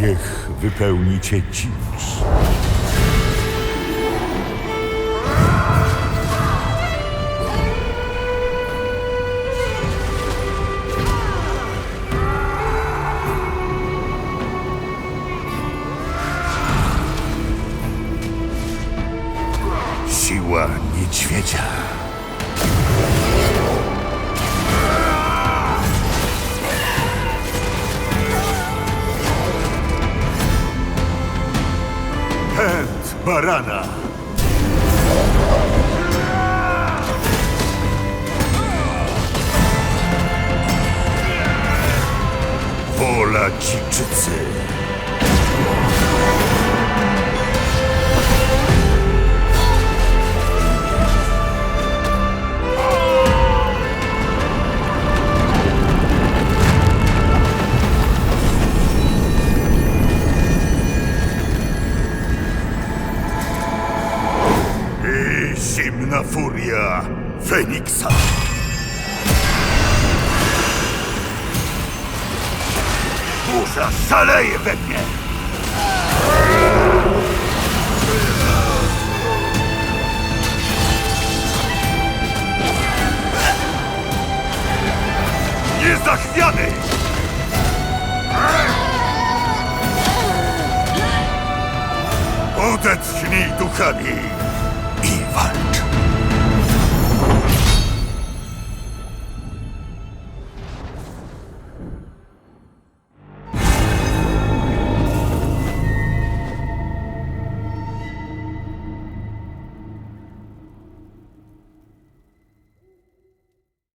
Niech wypełni cię dzicz. Siła niedźwiedzia. Pęd barana. Wola dziczycy. Zimna furia Feniksa. Burza szaleje we mnie. Niezachwiany! Odetchnij duchami!